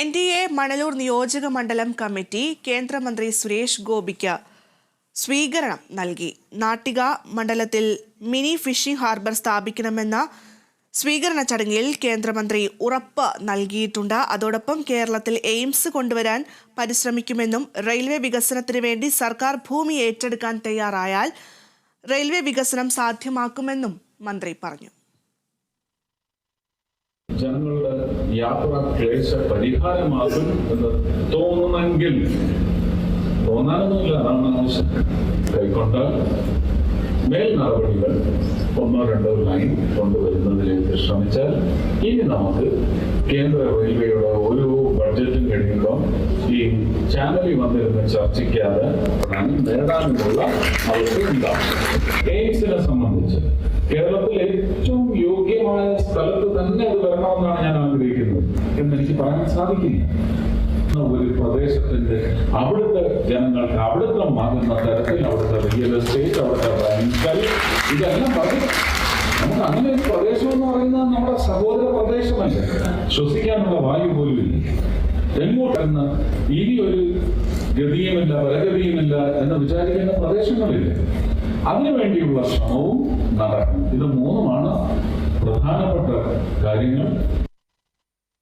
N D A Manalur നിയോജക മണ്ഡലം committee കേന്ദ്രമന്ത്രി സുരേഷ് ഗോപിക്ക് സ്വീകരണം നൽകി. നാട്ടിക മണ്ഡലത്തിൽ മിനി ഫിഷിംഗ് ഹാർബർ സ്ഥാപിക്കണമെന്ന സ്വീകരണ ചടങ്ങിൽ കേന്ദ്രമന്ത്രി ഉറപ്പ് നൽകിയിട്ടുണ്ട്. അതോടൊപ്പം കേരളത്തിൽ എയിംസ് കൊണ്ടുവരാൻ പരിശ്രമിക്കുമെന്നും റെയിൽവേ വികസനത്തിന് വേണ്ടി സർക്കാർ ഭൂമി ഏറ്റെടുക്കാൻ തയ്യാറായാൽ റെയിൽവേ വികസനം സാധ്യമാക്കുമെന്നും മന്ത്രി പറഞ്ഞു. ജനങ്ങളുടെ യാത്ര ക്ലേശ പരിഹാരമാകും എന്ന് തോന്നുന്നെങ്കിൽ തോന്നാനൊന്നുമില്ല. അതാണ് ആവശ്യം. കൈക്കൊണ്ട മേൽ നടപടികൾ ഒന്നോ രണ്ടോ ലൈൻ കൊണ്ടുവരുന്നതിലേക്ക് ശ്രമിച്ചാൽ ഇനി നമുക്ക് കേന്ദ്ര റെയിൽവേയുടെ ഓരോ ബഡ്ജറ്റും കഴിയുമ്പോൾ ഈ ചാനലിൽ വന്നിരുന്ന് ചർച്ചയ്ക്കാതെ നേടാനുള്ള അവസരം എയിംസിനെ സംബന്ധിച്ച് കേരളത്തിൽ ഏറ്റവും യോഗ്യമായ സ്ഥലത്ത് വരണമെന്നാണ് ഞാൻ ആഗ്രഹിക്കുന്നത് എന്ന് എനിക്ക് പറയാൻ സാധിക്കില്ല. ഒരു പ്രദേശത്തിന്റെ അവിടുത്തെ ജനങ്ങൾക്ക് അവിടുത്തെ മാകുന്ന തരത്തിൽ അവിടുത്തെ റിയൽ എസ്റ്റേറ്റ് അവിടുത്തെ ബാങ്കുകൾ ഇതെല്ലാം പറയും. നമുക്ക് അങ്ങനെ ഒരു പ്രദേശം എന്ന് പറയുന്നത് നമ്മുടെ സഹോദര പ്രദേശമല്ല. ശ്വസിക്കാനുള്ള വായു പോലും ഇല്ല. എങ്ങോട്ടെന്ന് ഇനി ഒരു ഗതിയുമില്ല പരഗതിയുമില്ല എന്ന് വിചാരിക്കുന്ന പ്രദേശങ്ങളില്ല. അതിനുവേണ്ടിയുള്ള ശ്രമവും നടക്കും. ഇത് മൂന്നുമാണ് പ്രധാനപ്പെട്ട കാര്യങ്ങൾ.